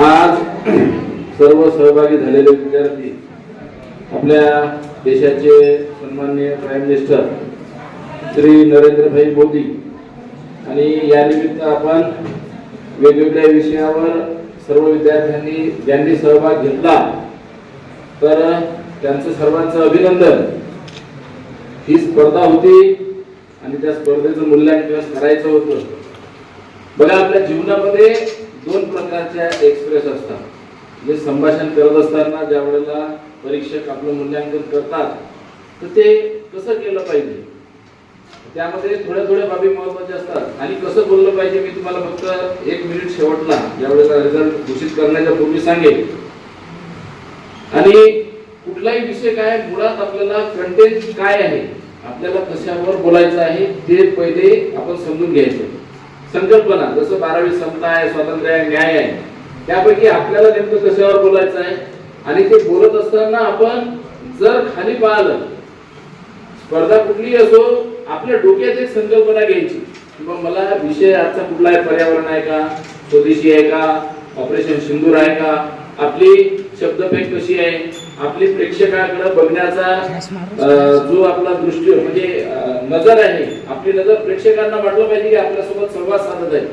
आज सर्व सहभागी झालेले विद्यार्थी आपल्या देशाचे सन्माननीय प्राईम मिनिस्टर श्री नरेंद्रभाई मोदी आणि यानिमित्त आपण वेगवेगळ्या विषयावर सर्व विद्यार्थ्यांनी ज्यांनी सहभाग घेतला तर त्यांचं सर्वांचं अभिनंदन. ही स्पर्धा होती आणि त्या स्पर्धेचं मूल्यांकन करायचं होतं. बघा आपल्या जीवनामध्ये दोन प्रकारच्या एक्सप्रेस असतात. जे संभाषण करत असताना ज्या वेळेला परीक्षक आपलं मूल्यांकन करतात तर ते कसं केलं पाहिजे? त्यामध्ये थोड्या थोड्या बाबी महत्त्वाच्या असतात. आणि कसं बोललं पाहिजे मी तुम्हाला फक्त एक मिनिट शेवटला ज्यावेळेला रिझल्ट घोषित करण्याच्या पूर्वी सांगेल. आणि कुठलाही विषय काय मुळात आपल्याला कंटेंट काय आहे आपल्याला कशावर बोलायचं आहे ते पहिले आपण समजून घ्यायचं. संकल्पना जसं बारावी समता आहे स्वातंत्र्य आहे न्याय आहे त्यापैकी आपल्याला नेमकं कशावर बोलायचं आहे? आणि ते बोलत असताना आपण जर खाली पाहिलं स्पर्धा कुठलीही असो आपल्या डोक्यात एक संकल्पना घ्यायची किंवा मला विषय आजचा कुठला आहे पर्यावरण आहे का? स्वदेशी आहे का? ऑपरेशन सिंदूर आहे का? आपली शब्दफेक कशी आहे? आपली प्रेक्षकाकडे बघण्याचा जो आपला दृष्टी म्हणजे नजर आहे. आपली नजर प्रेक्षकांना वाटलं पाहिजे की आपल्यासोबत संवाद साधत आहे.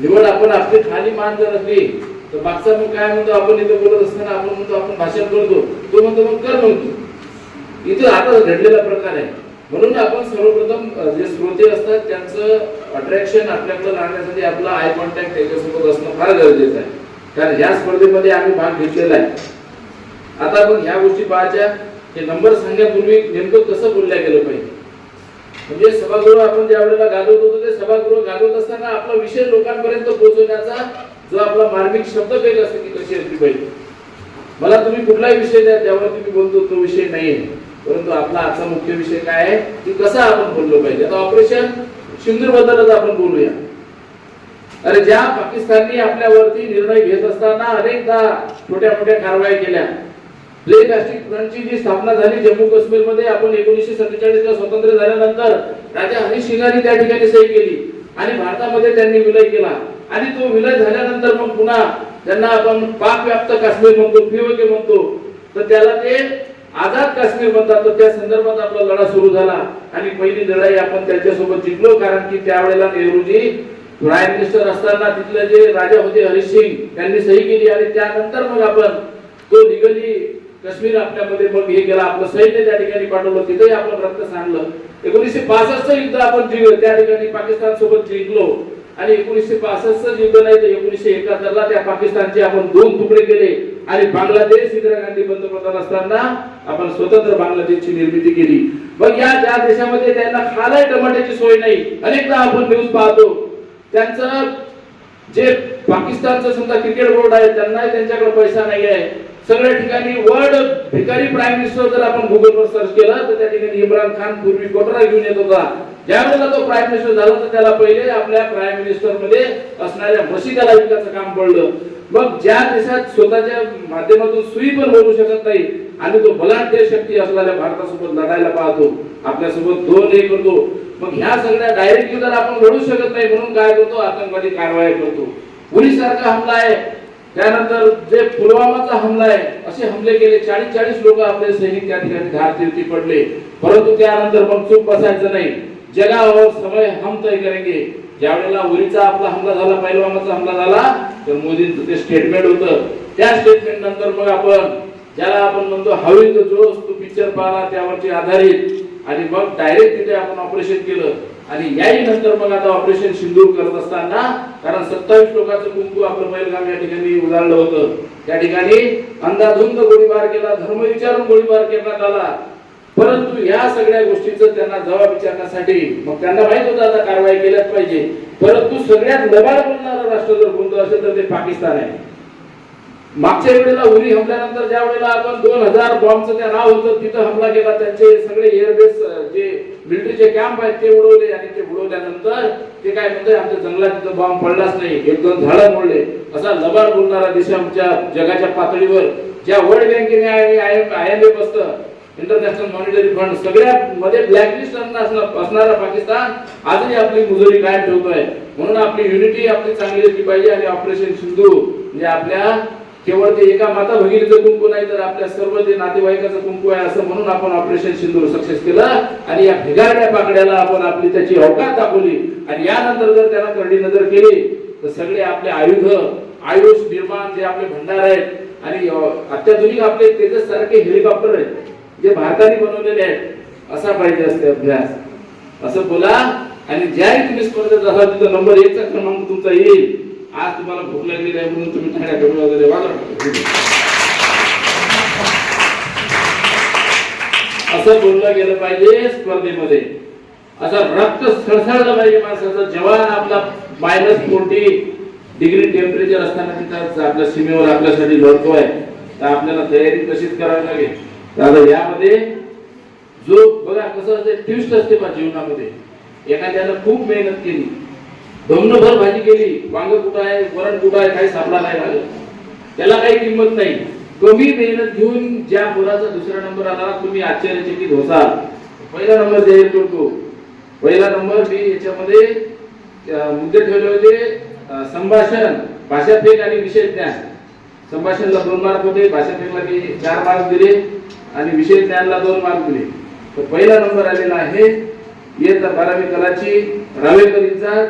निवड आपण आपली खाली मान जर असली तर मागचा मग काय म्हणतो? आपण इथे बोलत असताना आपण म्हणतो आपण भाषण करतो. तो म्हणतो मग कर म्हणतो इथं आता घडलेला प्रकार आहे. म्हणून आपण सर्वप्रथम जे श्रोते असतात त्यांचं अट्रॅक्शन आपल्याकडे लागण्यासाठी आपला आय कॉन्टॅक्ट त्याच्यासोबत असणं फार गरजेचं आहे. कारण ह्या स्पर्धेमध्ये आम्ही भाग घेतलेला आहे. आता आपण ह्या गोष्टी पाहायच्या. हे नंबर सांगण्यापूर्वी नेमकं कसं बोलल्या गेलं पाहिजे? म्हणजे सभागृह आपण ज्या वेळेला गाजवत होतो ते सभागृह गाजवत असताना आपला विषय लोकांपर्यंत पोहोचवण्याचा जो आपला मार्मिक शब्द काही असतो ती कशी असली पाहिजे? मला तुम्ही कुठलाही विषय द्या त्यावर तुम्ही बोलतो तो विषय नाही आहे परंतु आपला आजचा मुख्य विषय काय आहे की कसा आपण बोललो पाहिजे? आता ऑपरेशन सिंदूर बद्दलच आपण बोलूया. अरे ज्या पाकिस्तानने आपल्यावरती निर्णय घेत असताना अनेकदा छोट्या मोठ्या कारवाई केल्या. प्ले प्लास्टिक फ्रंटची जी स्थापना झाली जम्मू काश्मीरमध्ये आपण एकोणीसशे सत्तेचाळीस ला स्वतंत्र झाल्यानंतर राजा हरीश सिंगांनी त्या ठिकाणी सही केली आणि भारतामध्ये त्यांनी विलय केला. आणि तो विलय झाल्यानंतर मग पुन्हा त्यांना आपण पाक व्याप्त काश्मीर म्हणतो फिवके म्हणतो तर त्याला ते आझाद काश्मीर म्हणतात. तर त्या संदर्भात आपला लढा सुरू झाला आणि पहिली लढाई आपण त्याच्यासोबत जिंकलो. कारण की त्यावेळेला नेहरूजी प्राईम मिनिस्टर असताना तिथले जे राजा होते हरिश सिंग त्यांनी सही केली आणि त्यानंतर मग आपण तो लिगली काश्मीर आपल्यामध्ये मग हे केला आपलं सैन्य त्या ठिकाणी पाठवलं तिथेही आपण रक्त सांडलं. एकोणीसशे पासष्ट युद्ध आपण जिंकलं त्या ठिकाणी पाकिस्तान सोबत जिंकलो. आणि एकोणीसशे पासष्ट युद्ध नाही तर एकोणीसशे एकाहत्तरला त्या पाकिस्तानचे आपण दोन तुकडे केले. आणि बांगलादेश इंदिरा गांधी पंतप्रधान असताना आपण स्वतंत्र बांगलादेशची निर्मिती केली. मग या ज्या देशामध्ये त्यांना खालाय टमाट्याची सोय नाही अनेकदा आपण न्यूज पाहतो. त्यांचं जे पाकिस्तानचं समजा क्रिकेट बोर्ड आहे त्यांनाही त्यांच्याकडे पैसा नाही आहे सगळ्या ठिकाणी वर्ल्ड भिकारी प्राईम मिनिस्टर जर आपण गुगलवर सर्च केलं तर त्या ठिकाणी इम्रान खान पूर्वी कोटरा घेऊन येत होता. ज्यावेळेला तो प्राईम मिनिस्टर झाला तर त्याला पहिले आपल्या प्राईम मिनिस्टरमध्ये असणाऱ्या मशिदाला विकायचं काम पडलं. मग ज्या देशात स्वतःच्या माध्यमातून सुई पण बोलू शकत नाही आणि तो बलाढ्य शक्ती असलेल्या भारतासोबत लढायला पाहतो. आपल्यासोबत दोन हे करतो. मग ह्या सगळ्या डायरेक्टली जर आपण लढू शकत नाही म्हणून काय करतो? आतंकवादी कारवाई करतो. पुरी हमला आहे. त्यानंतर जे पुलवामाचा हमला आहे असे हमले केले. चाळीस चाळीस लोक आपले सैनिक त्या ठिकाणी धारतीर्थी पडले. परंतु त्यानंतर मग चूक बसायचं नाही. जगावर समय हम तय करेंगे. ज्यावेळेला उरीचा आपला हमला झाला पैलवामाचा हमला झाला तर मोदींचं ते स्टेटमेंट होतं. त्या स्टेटमेंट नंतर मग आपण ज्याला आपण म्हणतो हवी तो जोश तू पिक्चर पाहला त्यावरती आधारित. आणि मग डायरेक्ट तिथे आपण ऑपरेशन केलं. आणि याही नंतर मग आता ऑपरेशन सिंदूर करत असताना कारण सत्तावीस लोकांचं कुंकू आपलं पहिलगाम या ठिकाणी उजाळलं होतं. त्या ठिकाणी अंदाधुंद गोळीबार केला धर्म विचारून गोळीबार करण्यात आला. परंतु या सगळ्या गोष्टीचं त्यांना जबाब विचारण्यासाठी मग त्यांना माहीत होतं आता कारवाई केल्याच पाहिजे. परंतु सगळ्यात लबाड बोलणारं राष्ट्र जर कोणतं असेल तर ते पाकिस्तान आहे. मागच्या वेळेला उरी हमल्यानंतर ज्या वेळेला आपण दोन हजार बॉम्बचं त्या नाव होतं तिथं हमला केला त्यांचे सगळे एअरबेस जे मिलिटरीचे कॅम्प आहेत ते उडवले आणि ते उडवल्यानंतर ते काय म्हणते आमच्या जंगलात तिथं बॉम्ब पडलाच नाही. एक दोन झाडं मोडले. असा लबाड बोलणारा देश आमच्या जगाच्या पातळीवर ज्या वर्ल्ड बँकेने आय एम ए बसतं इंटरनॅशनल मॉनिटरी फंड सगळ्या मध्ये ब्लॅकलिस्ट असणारा पाकिस्तान आजही आपली मुजोरी कायम ठेवतोय. म्हणून आपली युनिटी आपली चांगली पाहिजे आणि ऑपरेशन सिंधू म्हणजे आपल्या केवळ ते एका माता भगिनीचं कुंकू नाही तर आपल्या सर्व ते नातेवाईकाचं कुंकू आहे असं म्हणून आपण ऑपरेशन सिंदूर सक्सेस केलं. आणि या भिगारड्या पाकड्याला आपण आपली त्याची अवकात दाखवली. आणि यानंतर जर त्याला करडी नजर केली तर सगळे आपले आयुध आयुष निर्माण जे आपले भंडार आहेत आणि अत्याधुनिक आपले तेजस सारखे हेलिकॉप्टर आहेत जे भारताने बनवलेले आहेत असा पाहिजे असते अभ्यास. असं बोला. आणि ज्याही तुम्ही स्पर्धेत असाल तिथं नंबर एकचा क्रमांक तुमचा येईल. आज तुम्हाला भूक लागली नाही म्हणून तुम्ही ठाण्या करून वगैरे वाजवा असं बोललं गेलं पाहिजे स्पर्धेमध्ये. असं रक्त सळसळलं पाहिजे माणसाचं. जवान आपला मायनस फोर्टी डिग्री टेम्परेचर असताना तिथं आपल्या सीमेवर आपल्यासाठी लढतोय तर आपल्याला तयारी तशीच करावी लागेल. दादा यामध्ये जो बघा कसं असते ट्विस्ट असते बा जीवनामध्ये. एखाद्यानं खूप मेहनत केली. धमनभर भाजी केली. वांग कुठं आहे? वरण कुठं आहे? काही सापडा नाही लागलं त्याला काही किंमत नाही. कमी मेहनत घेऊन ज्या मुलाचा दुसरा नंबर आला तुम्ही आश्चर्यचकित होसाल पहिला नंबर जाहीर करतो पहिला नंबर मी याच्यामध्ये मुद्दे ठेवले होते संभाषण भाषा फेक आणि विषय ज्ञान. संभाषणला दोन मार्क होते भाषा फेकला मी चार मार्क दिले आणि विषय ज्ञानला दोन मार्क दिले. तर पहिला नंबर आलेला आहे इयत्ता बारावी कलाची रावेकरीचा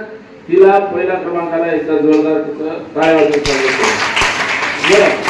तिला पहिला क्रमांकाला एकदा जोरदार तिथं काय वाजवून स्वागत बरं.